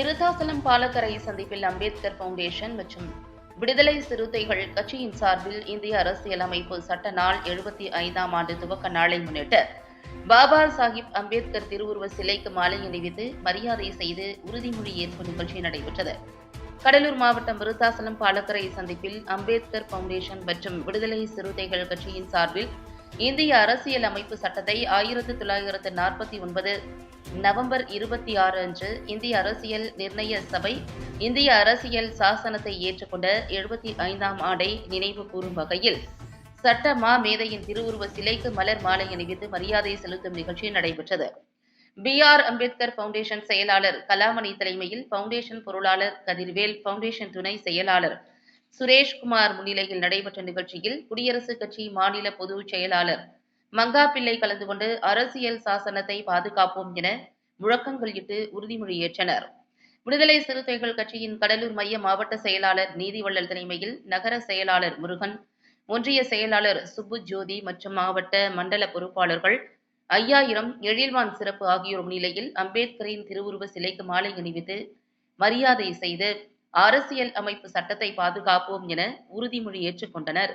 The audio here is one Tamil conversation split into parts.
விருத்தாசலம் பாலக்கரை சந்திப்பில் அம்பேத்கர் பவுண்டேஷன் மற்றும் விடுதலை சிறுத்தைகள் கட்சியின் சார்பில் இந்திய அரசியலமைப்பு சட்ட நாள் எழுபத்தி ஐந்தாம் ஆண்டு துவக்க நாளை முன்னிட்டு பாபா சாஹிப் அம்பேத்கர் திருவுருவ சிலைக்கு மாலை அணிவித்து மரியாதை செய்து உறுதிமொழி ஏற்பு நிகழ்ச்சி நடைபெற்றது. கடலூர் மாவட்டம் விருத்தாசலம் பாலக்கரை சந்திப்பில் அம்பேத்கர் பவுண்டேஷன் மற்றும் விடுதலை சிறுத்தைகள் கட்சியின் சார்பில் இந்திய அரசியல் அமைப்பு சட்டத்தை ஆயிரத்து தொள்ளாயிரத்து நாற்பத்தி ஒன்பது நவம்பர் இருபத்தி ஆறு அன்று இந்திய அரசியல் நிர்ணய சபை இந்திய அரசியல் சாசனத்தை ஏற்றுக்கொண்ட எழுபத்தி ஐந்தாம் ஆண்டை நினைவு கூறும் வகையில் சட்ட மா மேதையின் திருவுருவ சிலைக்கு மலர் மாலை அணிவித்து மரியாதை செலுத்தும் நிகழ்ச்சி நடைபெற்றது. பி ஆர் அம்பேத்கர் பவுண்டேஷன் செயலாளர் கலாமணி தலைமையில் பவுண்டேஷன் பொருளாளர் கதிர்வேல் பவுண்டேஷன் துணை செயலாளர் சுரேஷ்குமார் முன்னிலையில் நடைபெற்ற நிகழ்ச்சியில் குடியரசுக் கட்சி மாநில பொதுச் செயலாளர் மங்காப்பிள்ளை கலந்து கொண்டு அரசியல் சாசனத்தை பாதுகாப்போம் என முழக்கங்கள் இட்டு உறுதிமொழி ஏற்றனர். விடுதலை சிறுத்தைகள் கட்சியின் கடலூர் மைய மாவட்ட செயலாளர் நீதிவள்ளல் தலைமையில் நகர செயலாளர் முருகன் ஒன்றிய செயலாளர் சுப்பு ஜோதி மற்றும் மாவட்ட மண்டல பொறுப்பாளர்கள் ஐயாயிரம் எழில்வான் சிறப்பு ஆகியோர் முன்னிலையில் அம்பேத்கரின் திருவுருவ சிலைக்கு மாலை அணிவித்து மரியாதை செய்து அரசியல் அமைப்பு சட்டத்தை பாதுகாப்போம் என உறுதிமொழி ஏற்றுக்கொண்டனர்.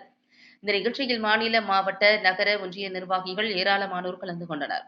இந்த நிகழ்ச்சியில் மாநில மாவட்ட நகர ஒன்றிய நிர்வாகிகள் ஏராளமானோர் கலந்து கொண்டனர்.